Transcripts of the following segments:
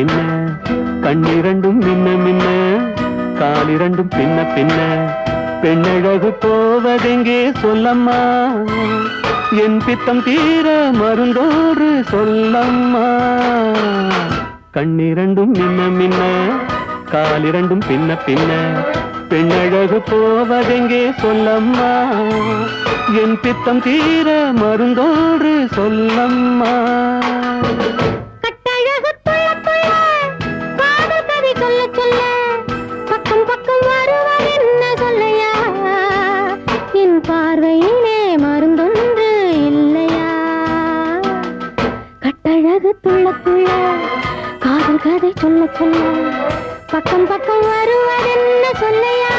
பின்ன கண்ணிரண்டும் மின்ன மின்ன காலிரண்டும் பின்ன பின்ன. பெண்ணழகு போவதெங்கே சொல்லம்மா? என் பித்தம் தீர மருந்தோடு சொல்லம்மா. கண்ணிரண்டும் மின்ன மின்ன காலிரண்டும் பின்ன பின்ன. பெண்ணழகு போவதெங்கே சொல்லம்மா? என் பித்தம் தீர மருந்தோடு சொல்லம்மா. கதை பக்கம் பக்கம் வருவதென்ன சொல்லையா?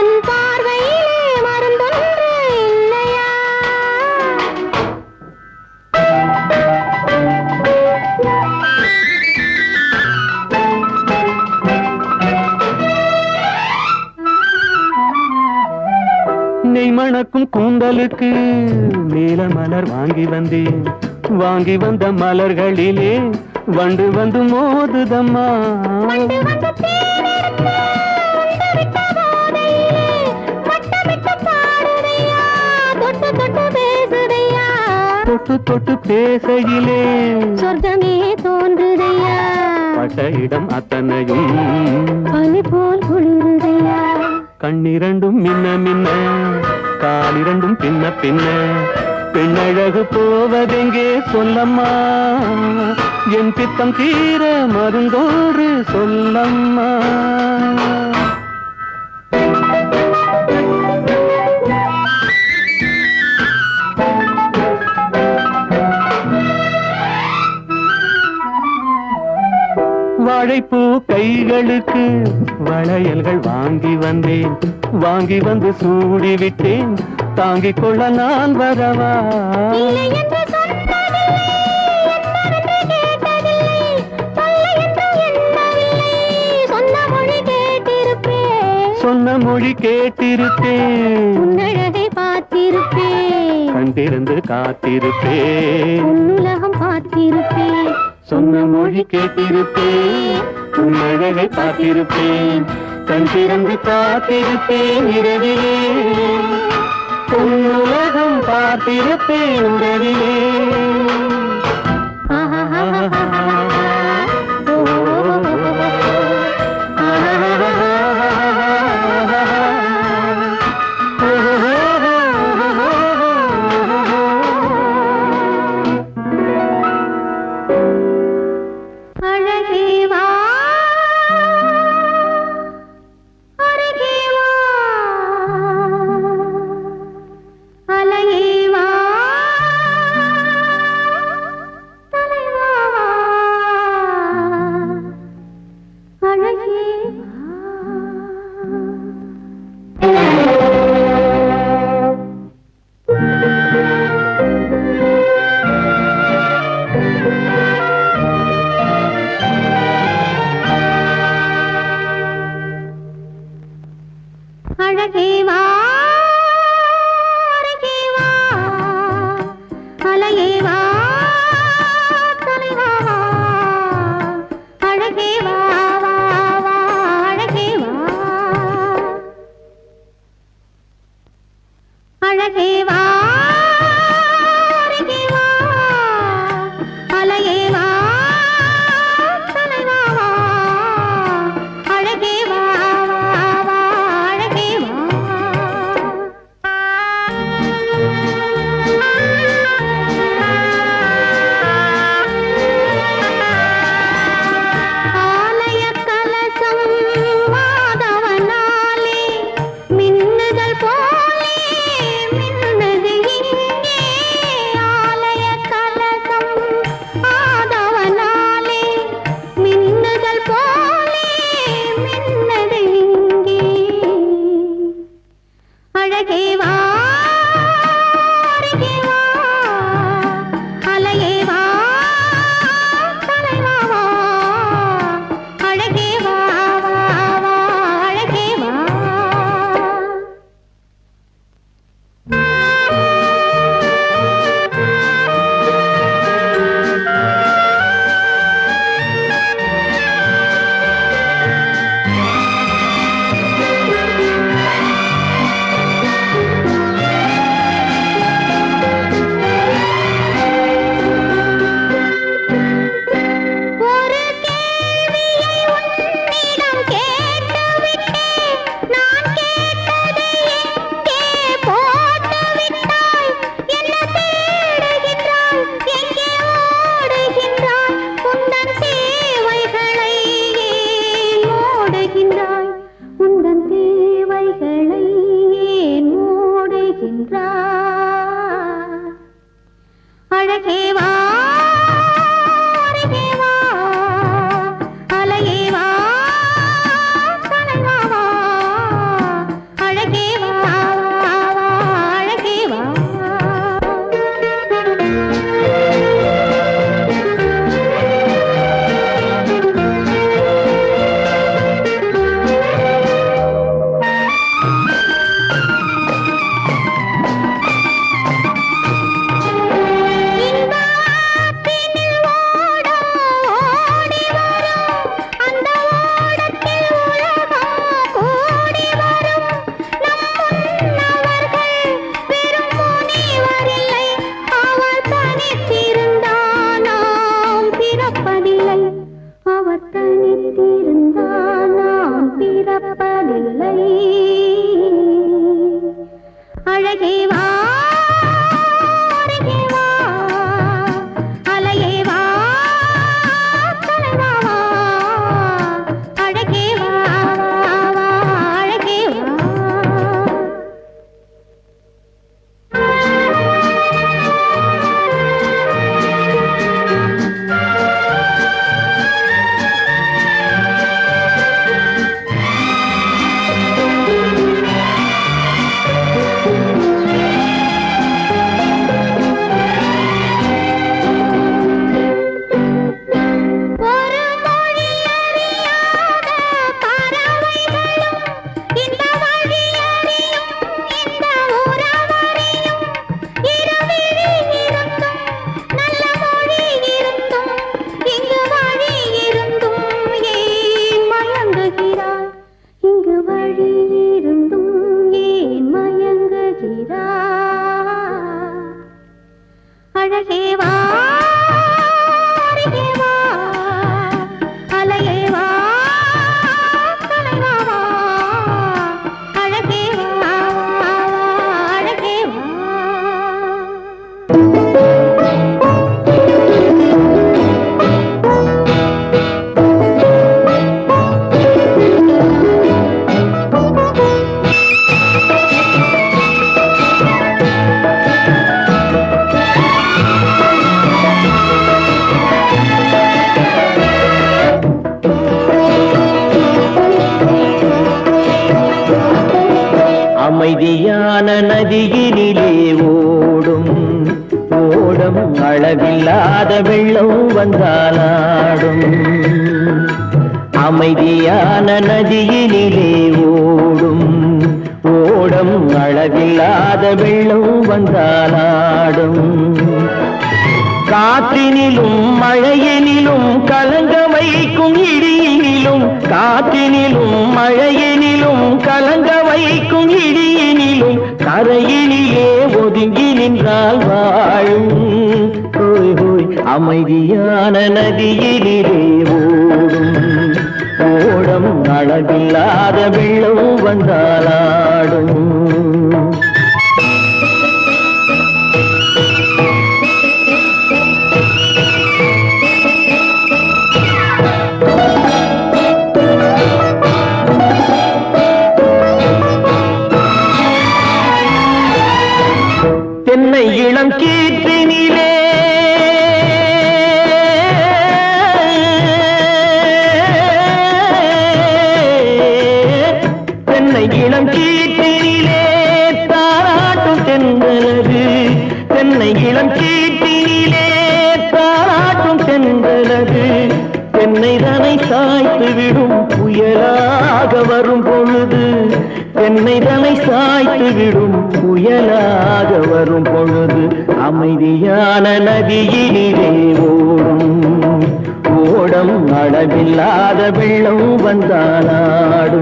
என் பார்வையிலே மருந்தொன்று இல்லையா? நெய் மணக்கும் கூந்தலுக்கு நீல மலர் வாங்கி வந்தேன். வாங்கி வந்த மலர்களிலே வண்டு வந்து மோதுதம்மா. தொட்டு தொட்டு பேசையிலே. சொர்க்கமே தோன்றுதையா. பட்ட இடம் அத்தனையும் பனி போல் குளிருதையா. கண்ணிரண்டும் மின்ன மின்ன காலிரண்டும் பின்ன பின்ன. பெண்ணழகு போவதெங்கே சொல்லம்மா? என் பித்தம் தீர மருந்தோடு சொல்லம்மா. வாழைப்பூ கைகளுக்கு வளையல்கள் வாங்கி வந்தேன். வாங்கி வந்து சூடி விட்டேன். தாங்கிக் கொள்ள நான் வரவா? சொன்ன மொழி கேட்டிருப்பேன். சொன்ன மொழி கேட்டிருப்பேன். உன்னழகை பார்த்திருப்பேன். கண் திறந்து காத்திருப்பேன். உன்னுலகம் பார்த்திருப்பேன். சொன்ன மொழி கேட்டிருப்பேன். உன் அழகை பார்த்திருப்பேன். கண் திறந்து காத்திருப்பேன். இரவிலே காத்திருப்பேன் பார்த்திருப்பேன் வெள்ளம் அளவில்லாத வெள்ளம் வந்தாலாடும். காற்றினிலும் மழையெனிலும் கலங்க வைக்கும் இடியினிலும் காற்றினிலும் மழையெனிலும் கலங்க வைக்கும் இடியினிலும் கரையினிலே ஒதுங்கி நின்றால் வாழும். ஹோய் ஹோய் அமைதியான நதியினிலே ஓடும். ஓடம் அளவில்லாத வெள்ளம் வந்தாலாடும். இல்லாத வெள்ளம் வந்தானாடும்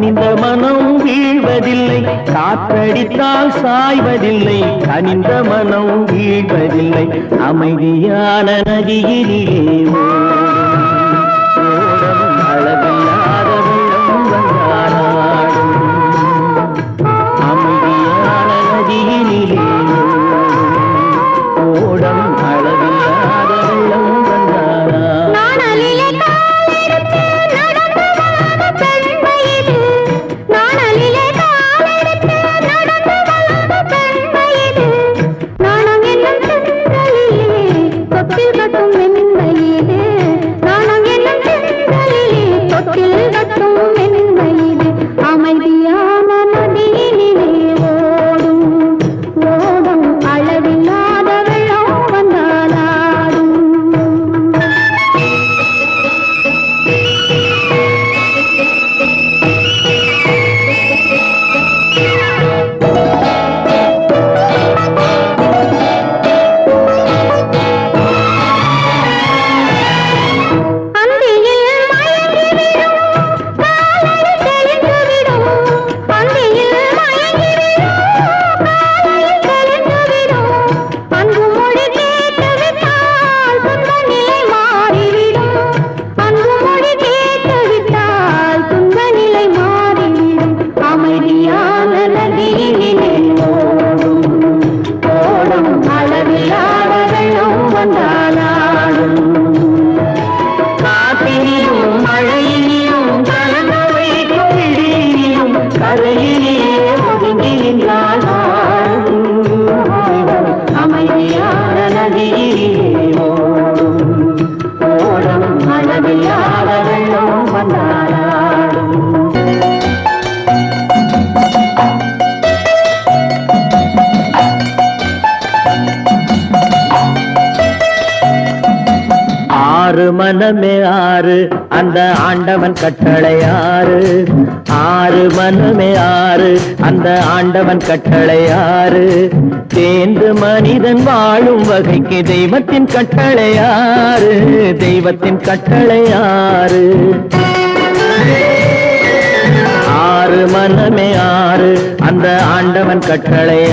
கனிந்த மனம் வீழ்வதில்லை. காற்றடித்தால் சாய்வதில்லை. கனிந்த மனம் வீழ்வதில்லை. அமைதியான நதியிலே அந்த ஆண்டவன் கட்டளை ஆறு ஆறு மனமே ஆறு. அந்த ஆண்டவன் கட்டளை ஆறு மனிதன் வாழும் வகைக்கு தெய்வத்தின் கட்டளையாறு. தெய்வத்தின் கட்டளை ஆறு ஆறு மனமே ஆறு. அந்த ஆண்டவன் கட்டளை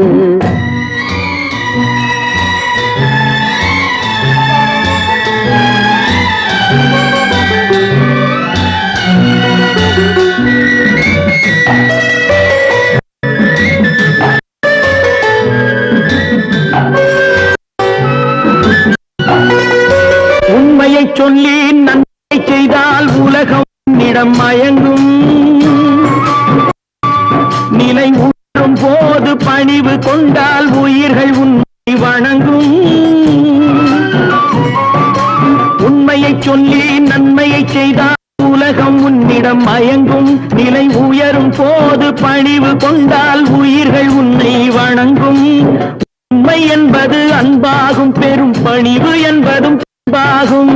உள்ளம் மயங்கும். நிலை ஊற்றும் போது பணிவு கொண்டால் உயிர்கள் உன்னை வணங்கும். உண்மையை சொல்லி நன்மையை செய்தால் உலகம் உன்னிடம் மயங்கும். நிலை உயரும் போது பணிவு கொண்டால் உயிர்கள் உன்னை வணங்கும். உண்மை என்பது அன்பாகும் பெரும் பணிவு என்பதும் அன்பாகும்.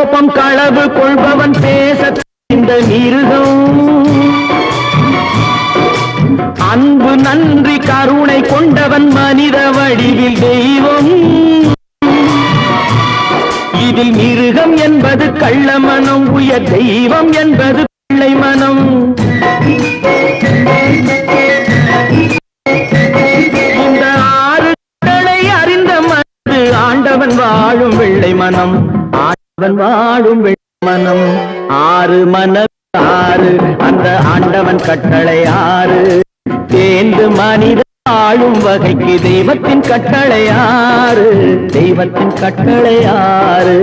கோபம் களவு கொள்பவன் பேச இந்த மிருகம். அன்பு நன்றி கருணை கொண்டவன் மனித வடிவில் தெய்வம். இதில் மிருகம் என்பது கள்ள மனம் உயர் தெய்வம் என்பது பிள்ளை மனம். இந்த ஆறு அறிந்த மனது ஆண்டவன் வாழும் வெள்ளை மனம். அவன் வாழும் மனம் ஆறு மன ஆறு அந்த ஆண்டவன் கட்டளை ஆறு. தேர்ந்து மனித ஆளும் வகைக்கு தெய்வத்தின் கட்டளை ஆறு. தெய்வத்தின் கட்டளை ஆறு.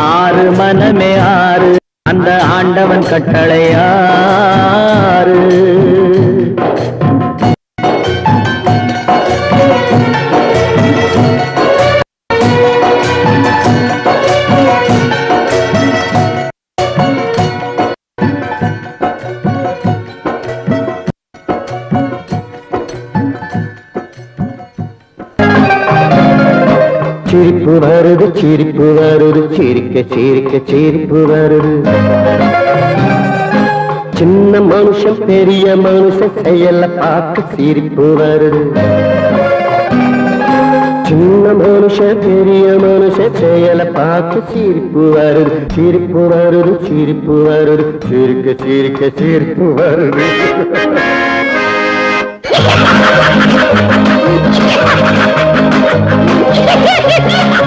ஆறு மனமே ஆறு அந்த ஆண்டவன் கட்டளை ஆறு. சிரிப்பு வருது சிரிக்க சிரிக்க சிரிப்பு வருது. சின்ன மனுஷன் பெரிய மனுஷன் செயல பார்க்க சிரிப்பு வருது. சின்ன மனுஷன் பெரிய மனுஷன் செயல பார்த்து சிரிப்பு வருது. சிரிப்பு வருது சிரிப்பு வருது. சிரிக்க சிரிக்க சிரிப்பு வருது.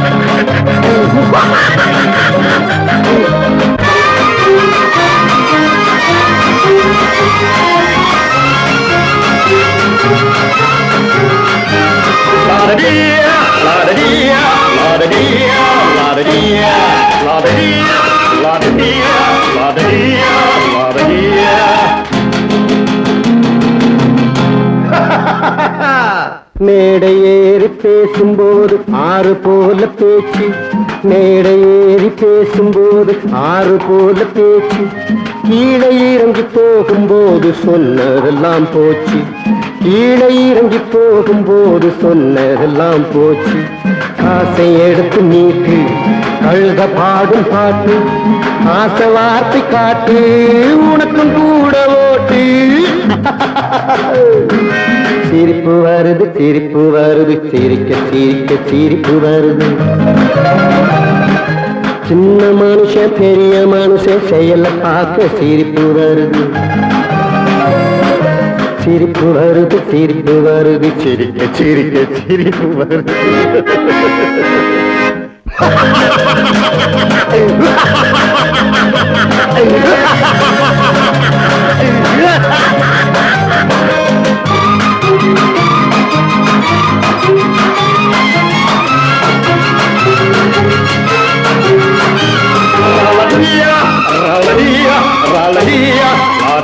la da dee, la da dee, la da dee, la da dee, la da dee. மேடையேறி பேசும்போது ஆறு போல பேச்சு. மேடையேறி பேசும்போது ஆறு போல பேச்சு. கீழே இறங்கி போகும்போது சொன்னதெல்லாம் போச்சு. கீழே இறங்கி போகும்போது சொன்னதெல்லாம் போச்சு. காசை எடுத்து நீட்டு கழுத பாடும் பாட்டு ஆசை வார்த்தை காட்டு உனக்கும் கூட ஓட்டு. சிரிப்பு வருது சிரிப்பு வருது சிரிக்க சிரிக்க சிரிப்பு வருது சின்ன மனுஷன் பெரிய மனுஷன் செயல பார்க்க சிரிப்பு வருது சிரிப்பு வருது சிரிப்பு வருது சிரிக்க சிரிக்க சிரிப்பு வருது Raladia,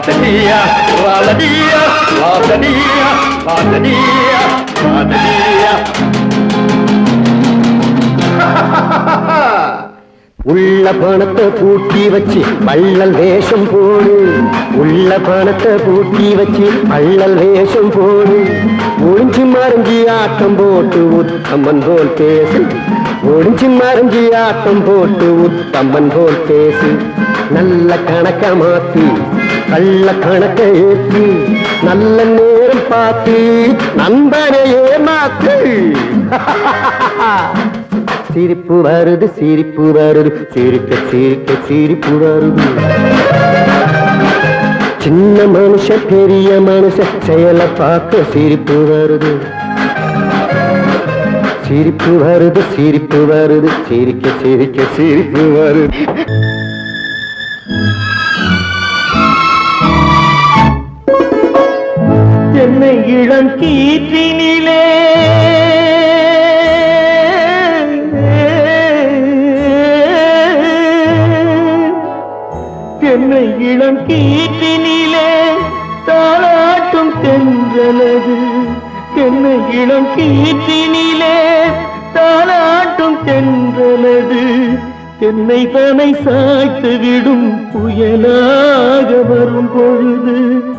raladia, raladia, raladia, raladia, raladia. உள்ள பணத்தை பூட்டி வச்சு பள்ளல் வேஷம் போடு. உள்ள பணத்தை பூட்டி வச்சு பள்ளல் வேஷம் போடு. ஒழிஞ்சு மறைஞ்சி ஆட்டம் போட்டு உத்தமன் போல் பேசு. ஒழிஞ்சு மறைஞ்சி ஆட்டம் போட்டு உத்தமன் போல் பேசு. நல்ல கணக்க மாத்தி கள்ள கணக்க ஏற்றி நல்ல நேரம் பார்த்து நண்பனையே மாத்து. சிரிப்பு வருது சிரிப்பு வருது. சிரிக்க சிரிக்க சிரிப்பு வருது. சின்ன மனுஷன் பெரிய மனுஷன் செயலை பார்க்க சிரிப்பு வருது. சிரிப்பு வருது சிரிப்பு வருது. சிரிக்க சிரிக்க சிரிப்பு வருது. தென்னை இளம் கீற்றினிலே. என்னை இளம் கீற்றினிலே தாளாட்டும் தென்றலது. என்னை இளம் கீற்றினிலே தாளாட்டும் தென்றலது. தென்னை தனை சாய்த்து விடும் புயலாக வரும் பொழுது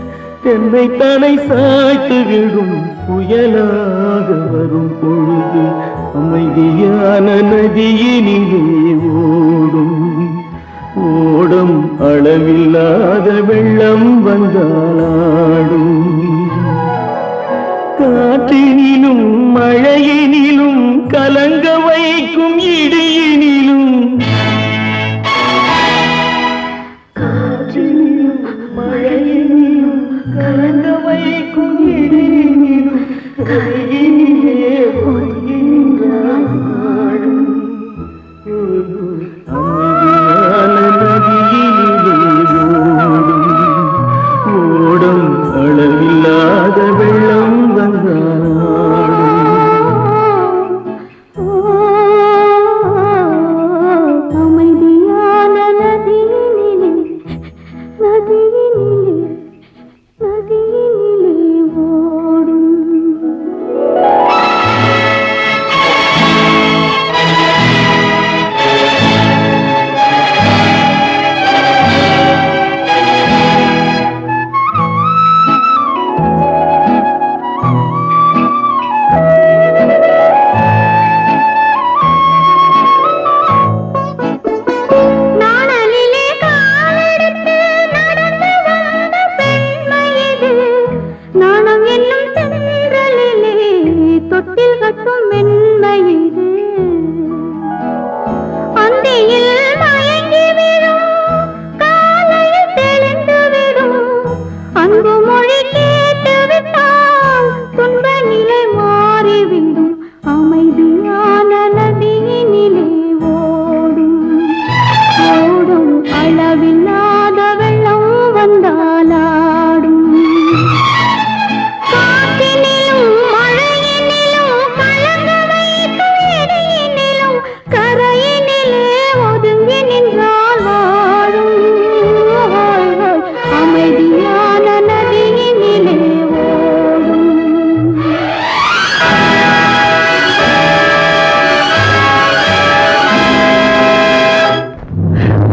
தென்னை தனை சாய்த்து விடும் புயலாக வரும் பொழுது அமைதியான நதியினிலே ஓடும். ஓடும் அளவில்லாத வெள்ளம் வந்தாலாடும். காற்றினிலும் மழையினிலும் கலங்க வைக்கும் இடியினிலும்